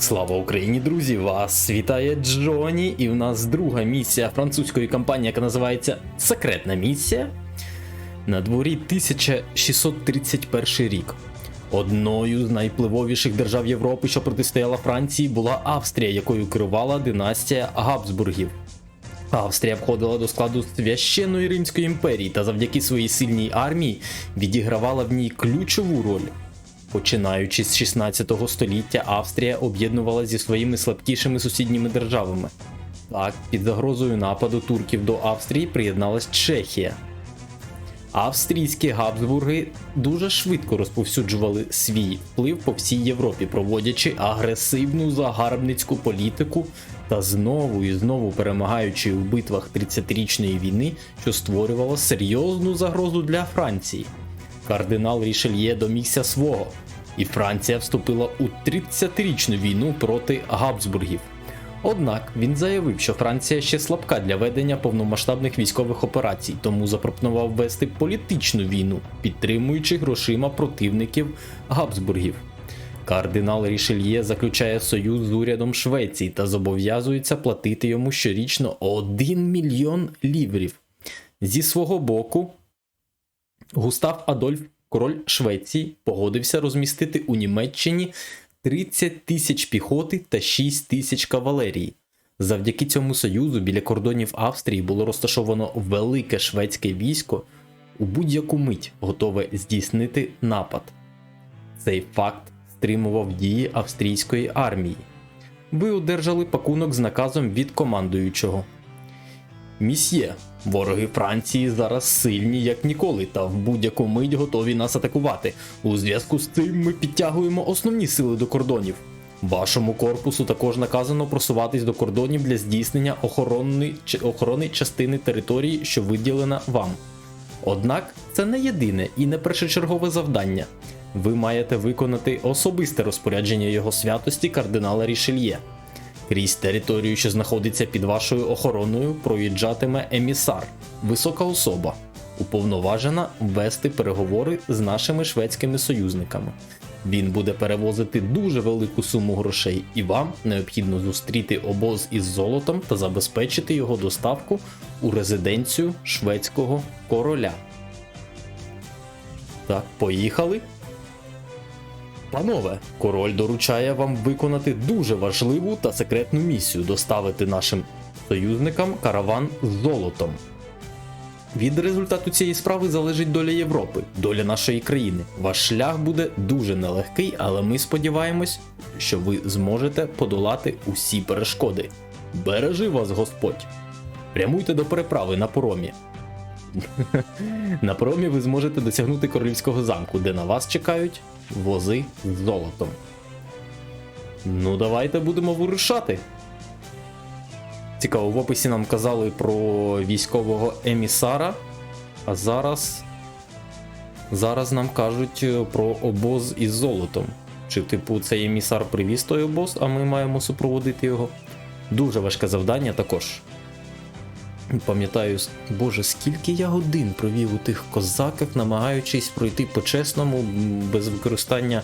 Слава Україні, друзі! Вас вітає Джоні, і в нас друга місія французької компанії, яка називається Секретна місія. На дворі 1631 рік. Одною з найвпливовіших держав Європи, що протистояла Франції, була Австрія, якою керувала династія Габсбургів. Австрія входила до складу священної Римської імперії та завдяки своїй сильній армії відігравала в ній ключову роль. Починаючи з 16 століття, Австрія об'єднувала зі своїми слабкішими сусідніми державами. Так, під загрозою нападу турків до Австрії приєдналась Чехія. Австрійські Габсбурги дуже швидко розповсюджували свій вплив по всій Європі, проводячи агресивну загарбницьку політику та знову і знову перемагаючи у битвах 30-річної війни, що створювало серйозну загрозу для Франції. Кардинал Рішельє домігся свого, і Франція вступила у 30-річну війну проти Габсбургів. Однак він заявив, що Франція ще слабка для ведення повномасштабних військових операцій, тому запропонував вести політичну війну, підтримуючи грошима противників Габсбургів. Кардинал Рішельє заключає союз з урядом Швеції та зобов'язується платити йому щорічно 1 мільйон ліврів. Зі свого боку, Густав Адольф, король Швеції, погодився розмістити у Німеччині 30 тисяч піхоти та 6 тисяч кавалерії. Завдяки цьому союзу біля кордонів Австрії було розташовано велике шведське військо у будь-яку мить готове здійснити напад. Цей факт стримував дії австрійської армії. Ви одержали пакунок з наказом від командуючого. Місьє, вороги Франції зараз сильні як ніколи, та в будь-яку мить готові нас атакувати. У зв'язку з цим ми підтягуємо основні сили до кордонів. Вашому корпусу також наказано просуватись до кордонів для здійснення охорони, охорони частини території, що виділена вам. Однак це не єдине і не першочергове завдання. Ви маєте виконати особисте розпорядження його святості кардинала Рішельє. Крізь територію, що знаходиться під вашою охороною, проїжджатиме емісар, висока особа, уповноважена вести переговори з нашими шведськими союзниками. Він буде перевозити дуже велику суму грошей, і вам необхідно зустріти обоз із золотом та забезпечити його доставку у резиденцію шведського короля. Так, поїхали. Панове, король доручає вам виконати дуже важливу та секретну місію доставити нашим союзникам караван з золотом. Від результату цієї справи залежить доля Європи, доля нашої країни. Ваш шлях буде дуже нелегкий, але ми сподіваємось, що ви зможете подолати усі перешкоди. Бережи вас Господь! Прямуйте до переправи на поромі. На промі ви зможете досягнути королівського замку, де на вас чекають вози з золотом. Ну, давайте будемо вирушати. Цікаво, в описі нам казали про військового емісара, а зараз. Зараз нам кажуть е, про обоз із золотом. Чи, типу, цей емісар привіз той обоз, а ми маємо супроводити його. Дуже важке завдання також. Пам'ятаю, боже, скільки я годин провів у тих козаках, намагаючись пройти по-чесному, без використання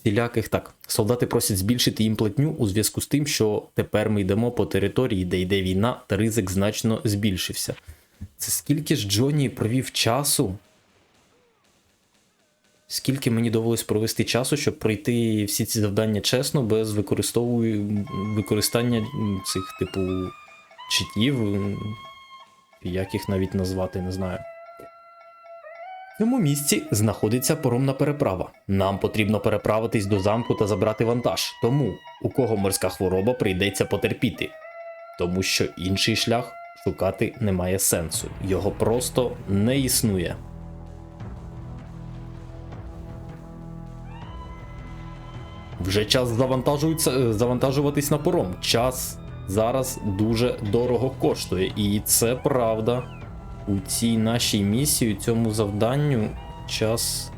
всіляких так. Солдати просять збільшити їм платню у зв'язку з тим, що тепер ми йдемо по території, де йде війна, та ризик значно збільшився. Це скільки ж Джоні провів часу? Скільки мені довелось провести часу, щоб пройти всі ці завдання чесно, без використання цих, типу, читів, як їх навіть назвати, не знаю. В цьому місці знаходиться поромна переправа. Нам потрібно переправитись до замку та забрати вантаж. Тому, у кого морська хвороба прийдеться потерпіти. Тому що інший шлях шукати немає сенсу. Його просто не існує. Вже час е, завантажуватись на пором. Час зараз дуже дорого коштує. І це правда. У цій нашій місії, у цьому завданню час.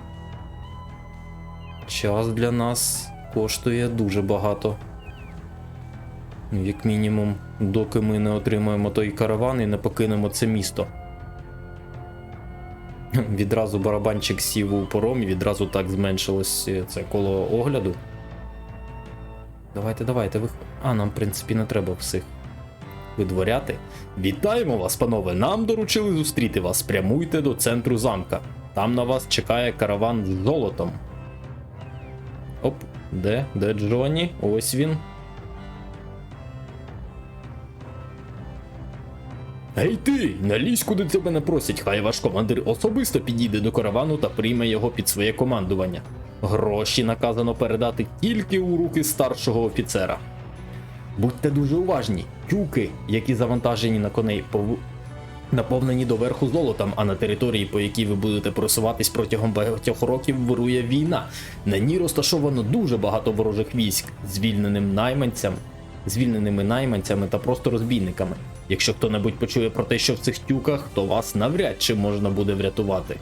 Час для нас коштує дуже багато. Ну, Як мінімум, доки ми не отримаємо той караван і не покинемо це місто. Відразу барабанчик сів у поромі, відразу так зменшилось е, це коло огляду. Давайте, давайте. Ви... А, нам, в принципі, не треба всіх видворяти. Вітаємо вас, панове! Нам доручили зустріти вас. Прямуйте до центру замка. Там на вас чекає караван з золотом. Оп, де? Де Джоні? Ось він. Гей ти, не лізь, куди тебе не просять, хай ваш командир особисто підійде до каравану та прийме його під своє командування. Гроші наказано передати тільки у руки старшого офіцера. Будьте дуже уважні, тюки, які завантажені на коней, пов... наповнені доверху золотом, а на території, по якій ви будете просуватись протягом багатьох років, вирує війна. На ній розташовано дуже багато ворожих військ, звільненим найманцям, звільненими найманцями та просто розбійниками. Якщо хто-небудь почує про те, що в цих тюках, то вас навряд чи можна буде врятувати.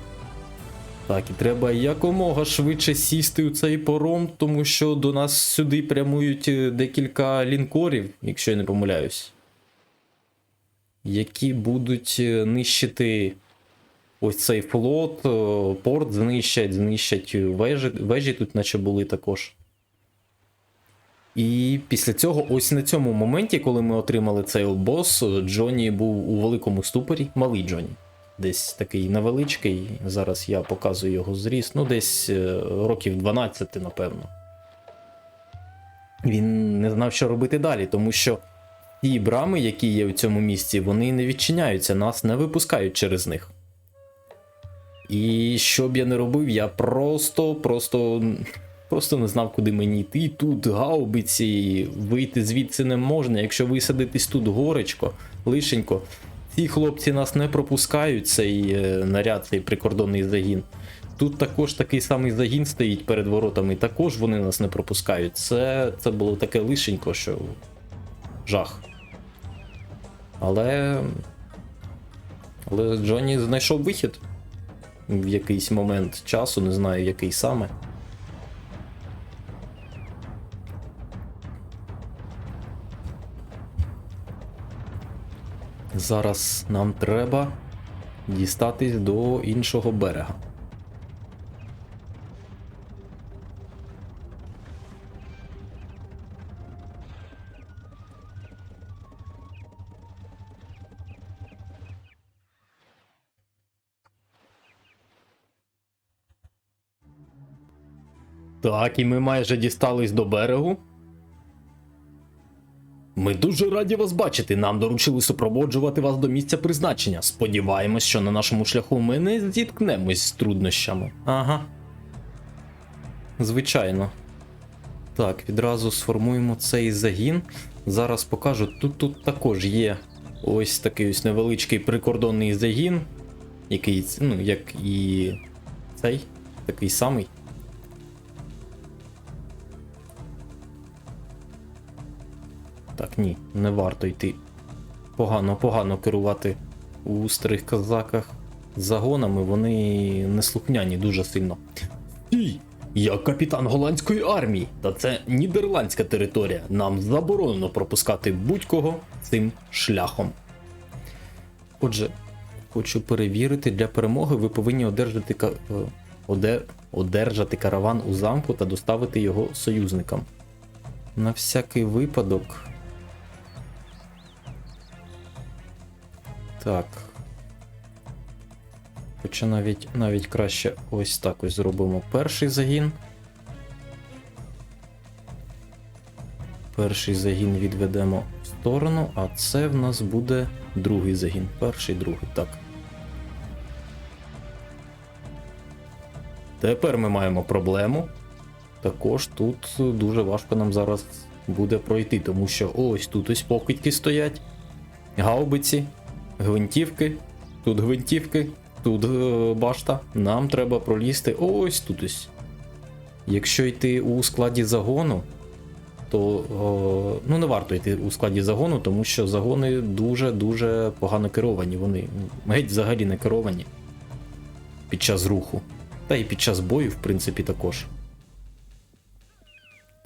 Так, і треба якомога швидше сісти у цей пором, тому що до нас сюди прямують е, декілька лінкорів, якщо я не помиляюсь. Які будуть е, нищити ось цей флот, е, порт знищать, знищать вежі, вежі тут, наче були також. І після цього, ось на цьому моменті, коли ми отримали цей бос, Джоні був у великому ступорі, малий Джоні. Десь такий невеличкий. Зараз я показую його зріст. Ну, десь е, років 12, напевно. Він не знав, що робити далі, тому що ті брами, які є у цьому місці, вони не відчиняються, нас не випускають через них. І що б я не робив, я просто, просто, просто не знав, куди мені йти. Тут гаубиці, вийти звідси не можна. Якщо висадитись тут горечко, лишенько, ці хлопці нас не пропускають, цей е, наряд, цей прикордонний загін. Тут також такий самий загін стоїть перед воротами, також вони нас не пропускають. Це, це було таке лишенько, що жах. Але. Але Джонні знайшов вихід в якийсь момент часу, не знаю який саме. Зараз нам треба дістатись до іншого берега. Так, і ми майже дістались до берегу. Ми дуже раді вас бачити. Нам доручили супроводжувати вас до місця призначення. Сподіваємось, що на нашому шляху ми не зіткнемось з труднощами. Ага. Звичайно. Так, відразу сформуємо цей загін. Зараз покажу. Тут тут також є ось такий ось невеличкий прикордонний загін, який, ну, як і цей, такий самий. Так, ні, не варто йти. Погано, погано керувати у старих козаках загонами, вони неслухняні дуже сильно. Стій! Я капітан голландської армії, та це нідерландська територія. Нам заборонено пропускати будь-кого цим шляхом. Отже, хочу перевірити, для перемоги ви повинні одержати, е, одержати караван у замку та доставити його союзникам. На всякий випадок. Так. Хоча навіть, навіть краще ось так ось зробимо перший загін. Перший загін відведемо в сторону, а це в нас буде другий загін. Перший, другий, так. Тепер ми маємо проблему. Також тут дуже важко нам зараз буде пройти, тому що ось тут ось покидьки стоять, гаубиці, гвинтівки, тут гвинтівки, тут е, башта. Нам треба пролізти ось тут ось. Якщо йти у складі загону, то о, ну не варто йти у складі загону, тому що загони дуже-дуже погано керовані. Вони геть взагалі не керовані під час руху. Та і під час бою, в принципі, також.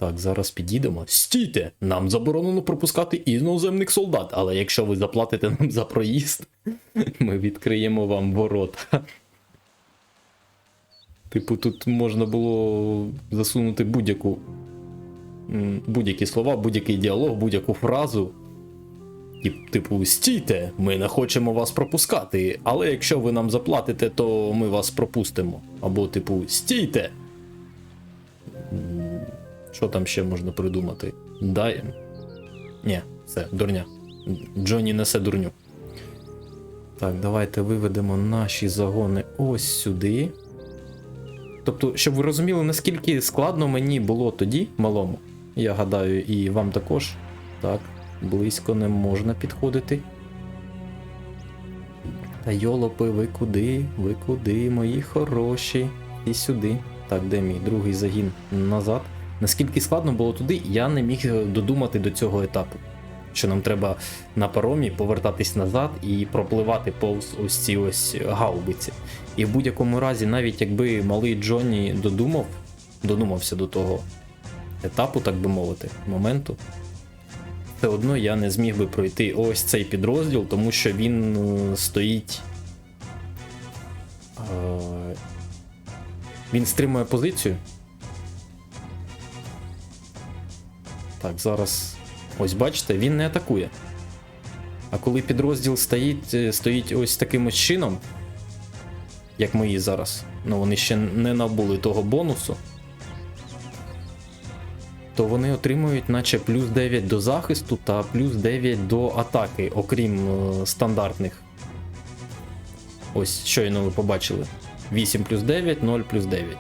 Так, зараз підійдемо. Стійте! Нам заборонено пропускати іноземних солдат, але якщо ви заплатите нам за проїзд, ми відкриємо вам ворота. Типу, тут можна було засунути будь-яку будь-які слова, будь-який діалог, будь-яку фразу. Тип- Типу, стійте, ми не хочемо вас пропускати, але якщо ви нам заплатите, то ми вас пропустимо. Або, типу, стійте. Що там ще можна придумати? Дай. Ні, все, дурня. Джонні несе дурню. Так, давайте виведемо наші загони ось сюди. Тобто, щоб ви розуміли, наскільки складно мені було тоді, малому. Я гадаю, і вам також. Так, близько не можна підходити. Та йолопи, ви куди? Ви куди, мої хороші? І сюди. Так, де мій другий загін назад. Наскільки складно було туди, я не міг е, додумати до цього етапу. Що нам треба на паромі повертатись назад і пропливати повз ось ці ось гаубиці. І в будь-якому разі, навіть якби малий Джонні додумав, додумався до того етапу, так би мовити, моменту, все одно я не зміг би пройти ось цей підрозділ, тому що він е, стоїть. Е, він стримує позицію. Так, зараз. Ось бачите, він не атакує. А коли підрозділ стоїть, е, стоїть ось таким ось чином, як мої зараз, ну вони ще не набули того бонусу, то вони отримують наче плюс 9 до захисту та плюс 9 до атаки, окрім е, стандартних. Ось щойно ви побачили. 8 плюс 9, 0 плюс 9.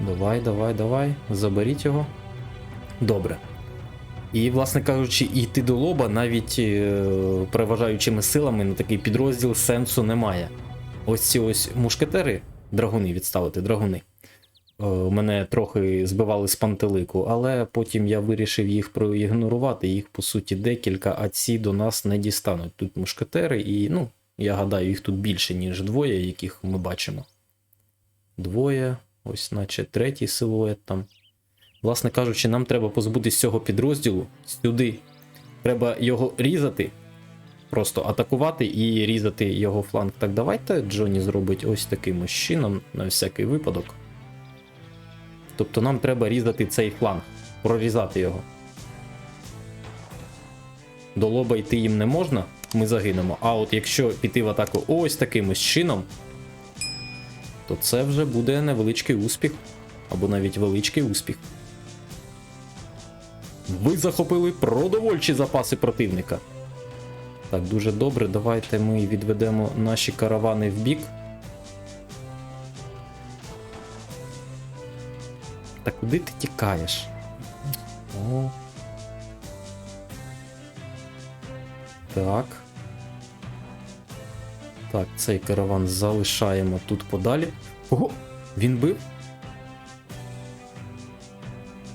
Давай, давай, давай. Заберіть його. Добре. І, власне кажучи, йти до лоба навіть е, переважаючими силами на такий підрозділ сенсу немає. Ось ці ось мушкетери, драгуни відставити, драгуни. е, Мене трохи збивали з пантелику, але потім я вирішив їх проігнорувати. Їх по суті декілька, а ці до нас не дістануть. Тут мушкетери, і ну, я гадаю, їх тут більше, ніж двоє, яких ми бачимо. Двоє, ось наче третій силует там. Власне кажучи, нам треба позбутися цього підрозділу сюди. Треба його різати, просто атакувати і різати його фланг. Так, давайте Джонні зробить ось таким чином на всякий випадок. Тобто нам треба різати цей фланг, прорізати його. До лоба йти їм не можна, ми загинемо. А от якщо піти в атаку ось таким чином, то це вже буде невеличкий успіх. Або навіть величкий успіх. Ви захопили продовольчі запаси противника. Так, дуже добре. Давайте ми відведемо наші каравани в бік. Та куди ти тікаєш? О. Так. Так, цей караван залишаємо тут подалі. Ого! Він бив?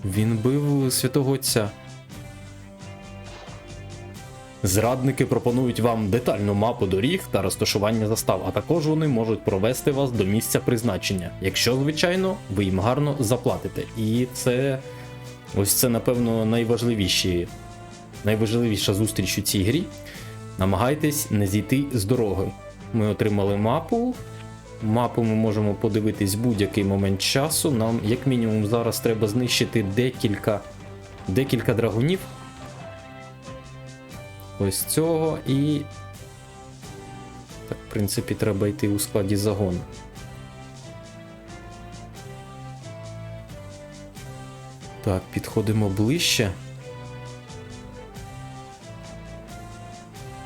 Він бив святого отця. Зрадники пропонують вам детальну мапу доріг та розташування застав, а також вони можуть провести вас до місця призначення, якщо, звичайно, ви їм гарно заплатите. І це ось це, напевно, найважливіші, найважливіша зустріч у цій грі. Намагайтесь не зійти з дороги. Ми отримали мапу. Мапу ми можемо подивитись будь-який момент часу. Нам, як мінімум, зараз треба знищити декілька, декілька драгунів. Ось цього і. Так, в принципі, треба йти у складі загону. Так, підходимо ближче.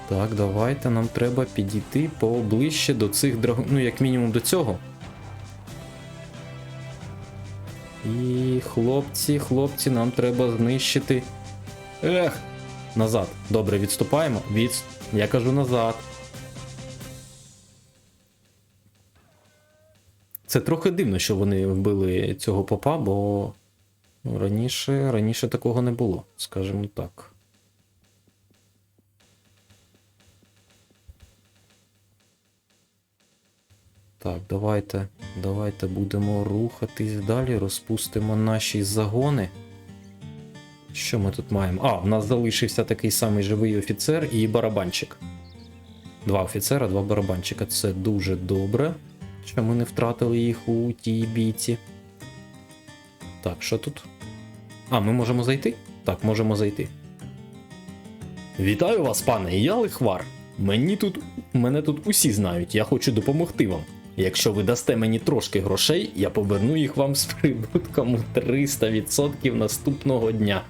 Так, давайте нам треба підійти поближче до цих драгунів. Ну, як мінімум до цього. І хлопці, хлопці, нам треба знищити. Ех! Назад. Добре, відступаємо. Від... Я кажу назад. Це трохи дивно, що вони вбили цього попа, бо раніше, раніше такого не було, скажімо так. Так, давайте, давайте будемо рухатись далі, розпустимо наші загони. Що ми тут маємо? А, в нас залишився такий самий живий офіцер і барабанчик. Два офіцера, два барабанчика. Це дуже добре, що ми не втратили їх у тій бійці. Так, що тут? А, ми можемо зайти? Так, можемо зайти. Вітаю вас, пане, я лихвар. Мені тут, мене тут усі знають, я хочу допомогти вам. Якщо ви дасте мені трошки грошей, я поверну їх вам з прибутком у 300% наступного дня.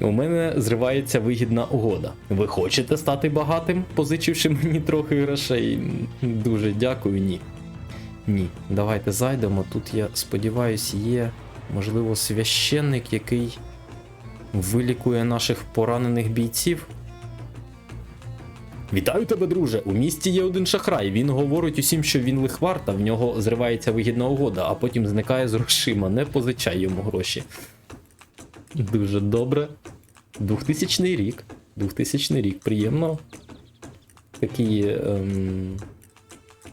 У мене зривається вигідна угода. Ви хочете стати багатим, позичивши мені трохи грошей? Дуже дякую, ні. Ні. Давайте зайдемо. Тут, я сподіваюся, є, можливо, священник, який вилікує наших поранених бійців. Вітаю тебе, друже! У місті є один шахрай. Він говорить усім, що він лихвар, та в нього зривається вигідна угода, а потім зникає з грошима. Не позичай йому гроші. Дуже добре. 2000 рік. 2000 рік. Приємно такі ем,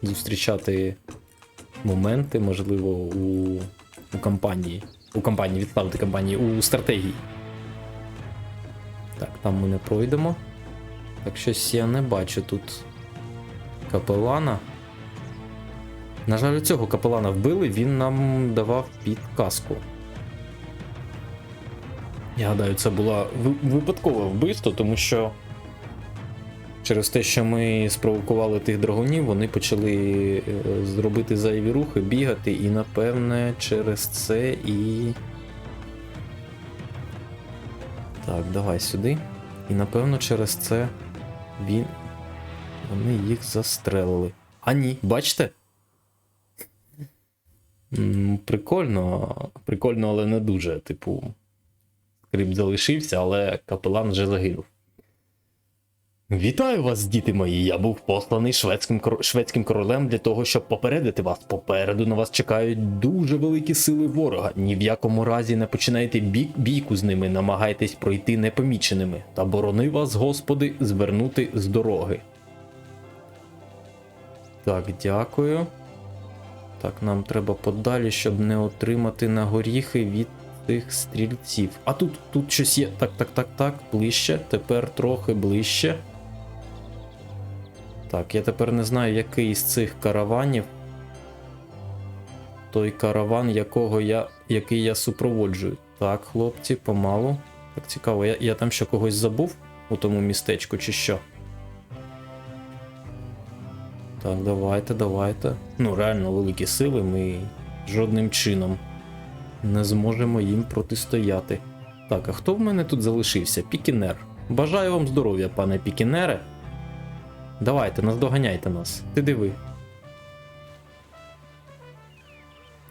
зустрічати моменти, можливо, у, у кампанії. У кампанії, відставити кампанії, у стратегії. Так, там ми не пройдемо. Так щось я не бачу тут капелана. На жаль, цього капелана вбили, він нам давав підказку. Я гадаю, це було ви- випадкове вбивство, тому що через те, що ми спровокували тих драгунів, вони почали е, зробити зайві рухи, бігати, і напевне через це і. Так, давай сюди. І напевно через це він. Вони їх застрелили. А ні, бачите? Прикольно, прикольно, але не дуже. Типу, скрип залишився, але капелан вже загинув. Вітаю вас, діти мої! Я був посланий шведським, шведським королем для того, щоб попередити вас. Попереду на вас чекають дуже великі сили ворога. Ні в якому разі не починайте бій, бійку з ними, намагайтесь пройти непоміченими. Та борони вас, Господи, звернути з дороги. Так, дякую. Так, нам треба подалі, щоб не отримати на горіхи від тих стрільців. А тут, тут щось є. Так, так, так, так, ближче. Тепер трохи ближче. Так, я тепер не знаю, який з цих караванів. Той караван, якого я, який я супроводжую. Так, хлопці, помалу. Так цікаво, я, я там що когось забув у тому містечку, чи що? Так, давайте, давайте. Ну, реально великі сили, ми жодним чином не зможемо їм протистояти. Так, а хто в мене тут залишився? Пікінер. Бажаю вам здоров'я, пане Пікінере. Давайте, наздоганяйте нас. Ти диви.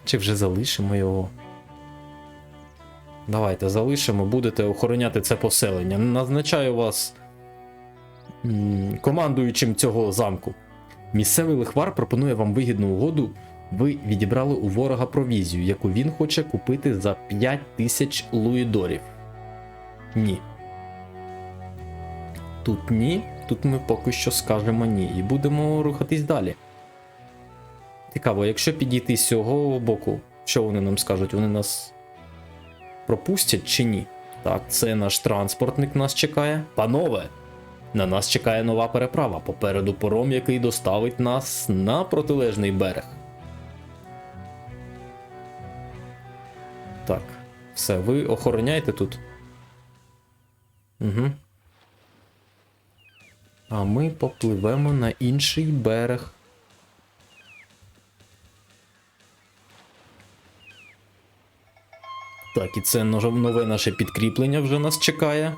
Чи вже залишимо його? Давайте залишимо, будете охороняти це поселення. Назначаю вас командуючим цього замку. Місцевий лихвар пропонує вам вигідну угоду. Ви відібрали у ворога провізію, яку він хоче купити за 5 тисяч луїдорів. Ні. Тут ні, тут ми поки що скажемо ні. І будемо рухатись далі. Цікаво, якщо підійти з цього боку, що вони нам скажуть? Вони нас пропустять чи ні? Так, це наш транспортник нас чекає. Панове, на нас чекає нова переправа. Попереду пором, який доставить нас на протилежний берег. Так, все, ви охороняйте тут. Угу. А ми попливемо на інший берег. Так, і це нове наше підкріплення вже нас чекає.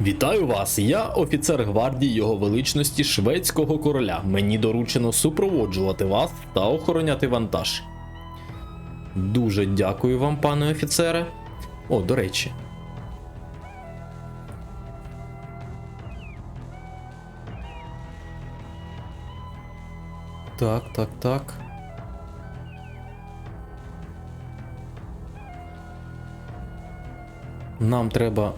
Вітаю вас! Я офіцер гвардії його величності шведського короля. Мені доручено супроводжувати вас та охороняти вантаж. Дуже дякую вам, пане офіцере. О, до речі. Так, так, так. Нам треба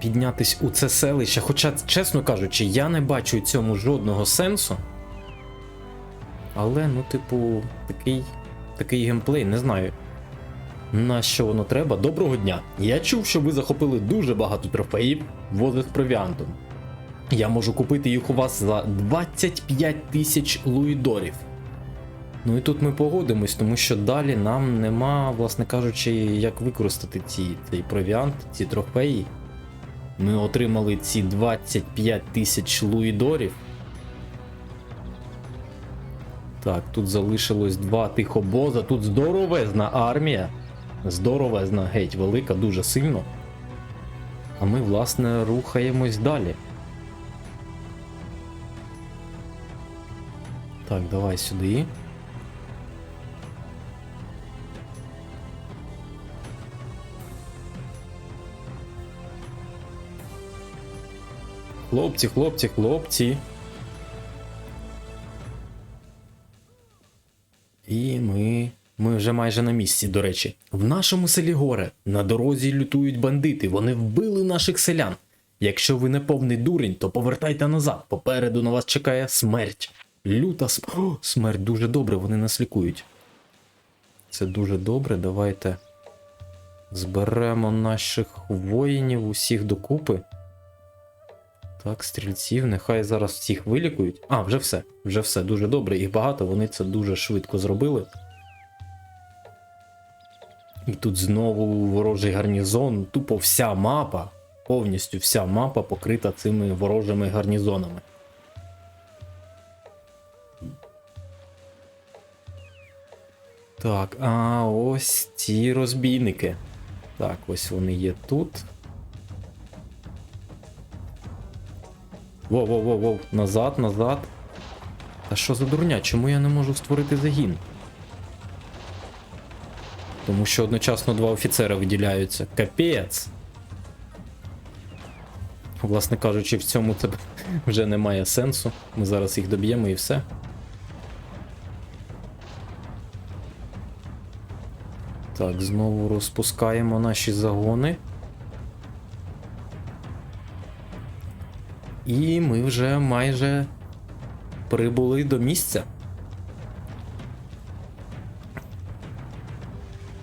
піднятись у це селище. Хоча, чесно кажучи, я не бачу цьому жодного сенсу. Але, ну, типу, такий, такий геймплей, не знаю. На що воно треба? Доброго дня. Я чув, що ви захопили дуже багато трофеїв, вози з провіантом. Я можу купити їх у вас за 25 тисяч луїдорів. Ну і тут ми погодимось, тому що далі нам нема, власне кажучи, як використати ці, цей провіант, ці трофеї. Ми отримали ці 25 тисяч луїдорів. Так, тут залишилось два тих обоза. Тут здоровезна армія. Здоровезна, геть, велика, дуже сильно. А ми, власне, рухаємось далі. Так, давай сюди. Хлопці, хлопці, хлопці. І ми. Ми вже майже на місці, до речі. В нашому селі горе на дорозі лютують бандити, вони вбили наших селян. Якщо ви не повний дурень, то повертайте назад. Попереду на вас чекає смерть. Люта. О, смерть дуже добре, вони нас лікують. Це дуже добре. Давайте зберемо наших воїнів усіх докупи. Так, стрільців, нехай зараз всіх вилікують. А, вже все, вже все дуже добре. Їх багато, вони це дуже швидко зробили. І тут знову ворожий гарнізон, тупо вся мапа, повністю вся мапа покрита цими ворожими гарнізонами. Так, а ось ці розбійники. Так, ось вони є тут. Воу-воу-воу-воу, назад, назад. Та що за дурня? Чому я не можу створити загін? Тому що одночасно два офіцера виділяються. Капець. Власне кажучи, в цьому це вже немає сенсу. Ми зараз їх доб'ємо і все. Так, знову розпускаємо наші загони. І ми вже майже прибули до місця.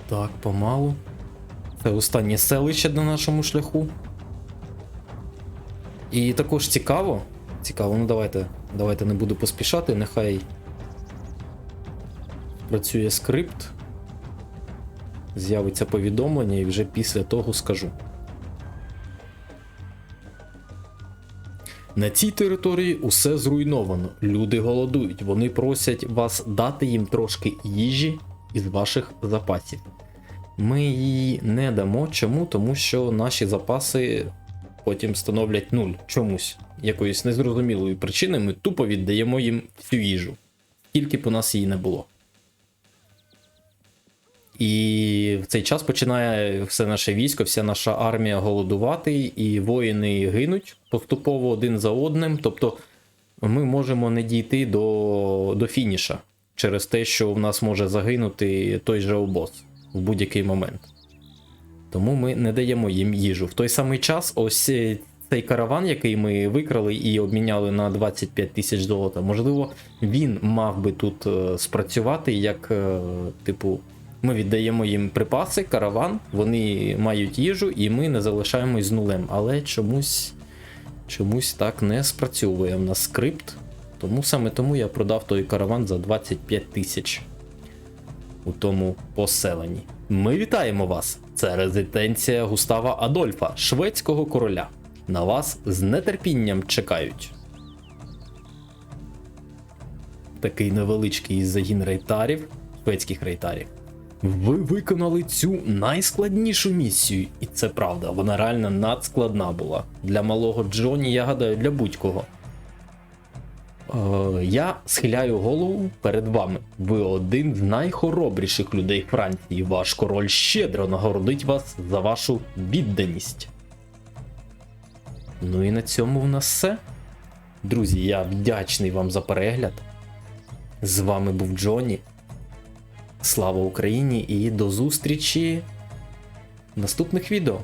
Так, помалу. Це останнє селище на нашому шляху. І також цікаво. Цікаво, ну давайте. Давайте не буду поспішати, нехай працює скрипт. З'явиться повідомлення і вже після того скажу. На цій території усе зруйновано. Люди голодують. Вони просять вас дати їм трошки їжі із ваших запасів. Ми її не дамо. Чому? Тому що наші запаси потім становлять нуль чомусь. Якоїсь незрозумілої причини ми тупо віддаємо їм всю їжу, тільки б у нас її не було. І в цей час починає все наше військо, вся наша армія голодувати, і воїни гинуть поступово один за одним. Тобто ми можемо не дійти до, до фініша через те, що в нас може загинути той же обоз в будь-який момент. Тому ми не даємо їм їжу. В той самий час, ось е, цей караван, який ми викрали і обміняли на 25 тисяч золота, можливо, він мав би тут е, спрацювати як, е, типу, ми віддаємо їм припаси, караван, вони мають їжу, і ми не залишаємось з нулем. Але чомусь, чомусь так не спрацьовує в нас скрипт. Тому саме тому я продав той караван за 25 тисяч у тому поселенні. Ми вітаємо вас! Це резиденція Густава Адольфа, шведського короля. На вас з нетерпінням чекають. Такий невеличкий загін рейтарів, шведських рейтарів. Ви виконали цю найскладнішу місію, і це правда, вона реально надскладна була. Для малого Джоні, я гадаю, для будь-кого. Е, я схиляю голову перед вами. Ви один з найхоробріших людей Франції. Ваш король щедро нагородить вас за вашу відданість. Ну і на цьому в нас все. Друзі, я вдячний вам за перегляд. З вами був Джоні. Слава Україні і до зустрічі в наступних відео.